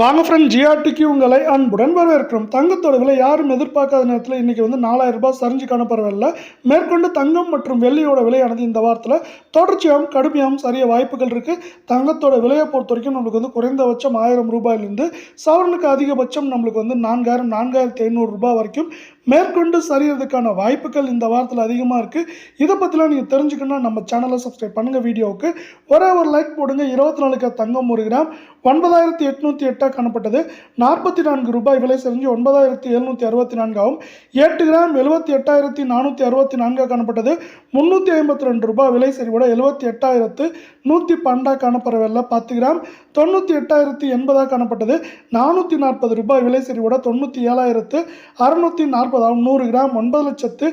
வாங்க ஃப்ரெண்ட் ஜிஆர்டிக்கு உங்களை அன்புடன் வரவேற்கிறோம். தங்கத்தோட விலை யாரும் எதிர்பார்க்காத நேரத்தில் இன்றைக்கி வந்து நாலாயிரம் ரூபாய் சரிஞ்சு காணப்படவில்லை. மேற்கொண்டு தங்கம் மற்றும் வெள்ளியோட விலையானது இந்த வாரத்தில் தொடர்ச்சியாகவும் கடுமையாகவும் சரிய வாய்ப்புகள் இருக்குது தங்கத்தோட விலையை பொறுத்த வரைக்கும் நம்மளுக்கு வந்து குறைந்தபட்சம் ஆயிரம் ரூபாயிலிருந்து சவரனுக்கு அதிகபட்சம் நம்மளுக்கு வந்து நான்காயிரம் நான்காயிரத்தி ஐநூறு ரூபாய் வரைக்கும் மேற்கொண்டு சரியறதுக்கான வாய்ப்புகள் இந்த வாரத்தில் அதிகமாக இருக்குது இதை பற்றிலாம் நீங்கள் தெரிஞ்சுக்கணும்னா நம்ம சேனலை சப்ஸ்கிரைப் பண்ணுங்கள் வீடியோவுக்கு. ஒரே ஒரு லைக் போடுங்க. இருபத்தி நாலுக்கு தங்கம் ஒரு கிராம். ஒன்பதாயிரத்தி எட்நூற்றி எட்டாக காணப்பட்டது. நாற்பத்தி நான்கு ரூபாய் விலை செஞ்சு ஒன்பதாயிரத்தி எழுநூற்றி அறுபத்தி நான்காகவும் எட்டு கிராம் எழுபத்தி எட்டாயிரத்தி நானூற்றி அறுபத்தி நான்காக காணப்பட்டது. முந்நூற்றி ஐம்பத்தி ரெண்டு ரூபாய் விலை சரிவோட எழுபத்தி எட்டாயிரத்து நூற்றி பன்னெண்டாக காணப்படவில்லை பத்து கிராம். தொண்ணூற்றி எட்டாயிரத்தி எண்பதாக காணப்பட்டது. நானூற்றி நாற்பது ரூபாய் விலை சரிவோட தொண்ணூற்றி ஏழாயிரத்து அறுநூற்றி நாற்பதாகவும் நூறு கிராம் ஒன்பது லட்சத்து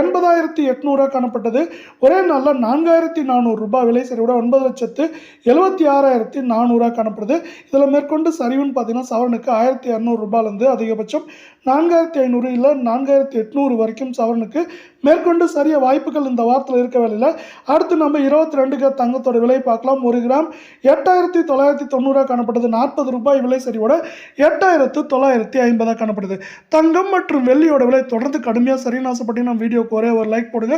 எண்பதாயிரத்தி எட்நூறாக காணப்பட்டது. ஒரே நாளில் நான்காயிரத்தி நானூறு ரூபாய் விலை சரிவோட ஒன்பது லட்சத்து எழுபத்தி ஆறாயிரத்தி நானூறாக காணப்படுது. இதில் மேற்கொண்டு சரிவுன்னு பார்த்தீங்கன்னா சவரனுக்கு ஆயிரத்தி இரநூறு ரூபாயிலேருந்து அதிகபட்சம் நான்காயிரத்தி ஐநூறு இல்லை நான்காயிரத்தி எட்நூறு வரைக்கும் சவரனுக்கு மேற்கொண்டு சரிய வாய்ப்புகள் இந்த வாரத்தில் இருக்க வேலையில் அடுத்து நம்ம இருபத்தி ரெண்டு கிராம் தங்கத்தோட விலை பார்க்கலாம். ஒரு கிராம் எட்டாயிரத்தி தொள்ளாயிரத்தி தொண்ணூறாக காணப்பட்டது. நாற்பது ரூபாய் விலை சரிவோட எட்டாயிரத்து தொள்ளாயிரத்தி ஐம்பதாக காணப்படுது. தங்கம் மற்றும் வெள்ளியோட விலை தொடர்ந்து கடுமையாக சரின்னு ஆசைப்பட்டு நம்ம வீடியோக்கு ஒரே ஒரு லைக் போடுங்க.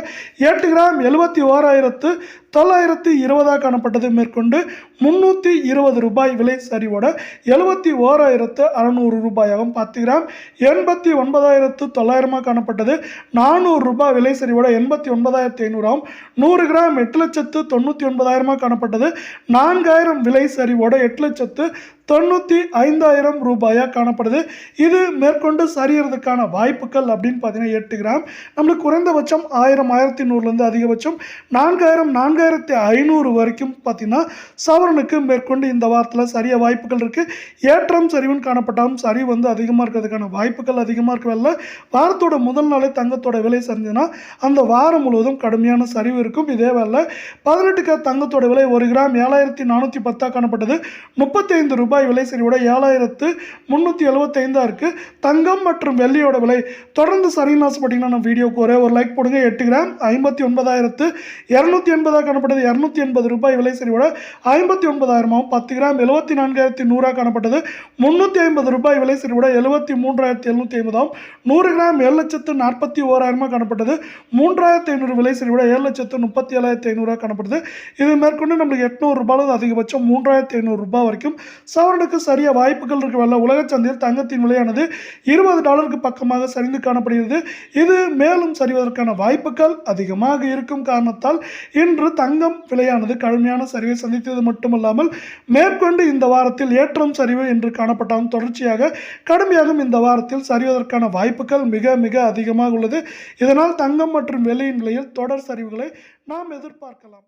எட்டு கிராம் எழுபத்தி ஓராயிரத்து தொள்ளாயிரத்து இருபதாக காணப்பட்டது மேற்கொண்டு முந்நூற்றி இருபது ரூபாய் விலை சரிவோட எழுபத்தி ஓராயிரத்து அறநூறு ரூபாயாகவும் பத்து கிராம் எண்பத்தி ஒன்பதாயிரத்து தொள்ளாயிரமாக காணப்பட்டது. நானூறு ரூபாய் விலை சரிவோட எண்பத்தி ஒன்பதாயிரத்தி ஐநூறாகவும் நூறு கிராம் எட்டு லட்சத்து தொண்ணூற்றி ஒன்பதாயிரமாக காணப்பட்டது. நான்காயிரம் விலை சரிவோட எட்டு லட்சத்து தொண்ணூற்றி ஐந்தாயிரம் ரூபாயாக காணப்படுது. இது மேற்கொண்டு சரியறதுக்கான வாய்ப்புகள் அப்படின்னு பார்த்தீங்கன்னா எட்டு கிராம். நம்மளுக்கு குறைந்தபட்சம் ஆயிரம் ஆயிரத்தி நூறுலேருந்து அதிகபட்சம் நான்காயிரம் நான்காயிரத்தி ஐநூறு வரைக்கும் பார்த்தீங்கன்னா சவரனுக்கு மேற்கொண்டு இந்த வாரத்தில் சரிய வாய்ப்புகள் இருக்குது ஏற்றம் சரிவுன்னு காணப்பட்டாலும் சரிவு வந்து அதிகமாக இருக்கிறதுக்கான வாய்ப்புகள் அதிகமாக இருக்கவில்லை. வாரத்தோட முதல் நாளே தங்கத்தோட விலை சரிஞ்சுன்னா அந்த வாரம் முழுவதும் கடுமையான சரிவு இருக்கும். இதே வேலை பதினெட்டுக்கு தங்கத்தோட விலை ஒரு கிராம் ஏழாயிரத்தி நானூற்றி பத்தாக காணப்பட்டது. முப்பத்தைந்து ரூபாய் விலை சரிவோட ஏழாயிரத்து முந்நூற்றி எழுபத்தைந்தாக இருக்குது தங்கம் மற்றும் வெள்ளியோட விலை தொடர்ந்து சரின்னு ஆசைப்பட்டீங்கன்னா நம்ம வீடியோக்கு ஒரே ஒரு லைக் போடுங்க. எட்டு கிராம் ஐம்பத்தி ஒன்பதாயிரத்து இரநூத்தி எண்பதாக காணப்பட்டது. இரநூத்தி எண்பது ரூபாய் விலை சரிவோட ஐம்பத்தி ஒன்பதாயிரமாகவும் பத்து கிராம் எழுபத்தி நான்காயிரத்தி நூறாக காணப்பட்டது. முந்நூற்றி ஐம்பது ரூபாய் விலை சிறுவிட எழுபத்தி மூன்றாயிரத்தி எழுநூற்றி ஐம்பதாகவும் நூறு கிராம் ஏழு லட்சத்து நாற்பத்தி ஓராயிரமாக காணப்பட்டது. மூன்றாயிரத்தி ஐநூறு விலை சிறுவிட ஏழு லட்சத்து முப்பத்தி ஏழாயிரத்தி ஐநூறாக காணப்படுது. இது மேற்கொண்டு நம்மளுக்கு எட்நூறு ரூபாயில் அதிகபட்சம் மூன்றாயிரத்தி ஐநூறு ரூபாய் வரைக்கும். சவரனுக்கு சரிய வாய்ப்புகள் இருக்க உலக சந்தையில் தங்கத்தின் விலையானது இருபது டாலருக்கு பக்கமாக சரிந்து காணப்படுகிறது. இது மேலும் சரிவதற்கான வாய்ப்புகள் அதிகமாக இருக்கும் காரணத்தால் இன்று தங்கம் விலையானது கடுமையான சரிவை சந்தித்தது மட்டும் மட்டுமல்லாமல் மேற்கொண்டு இந்த வாரத்தில் ஏற்றம் சரிவு என்று காணப்பட்டாலும் தொடர்ச்சியாக கடுமையாகவும் இந்த வாரத்தில் சரிவதற்கான வாய்ப்புகள் மிக மிக அதிகமாக உள்ளது. இதனால் தங்கம் மற்றும் வெள்ளியின் நிலையில் தொடர் சரிவுகளை நாம் எதிர்பார்க்கலாம்.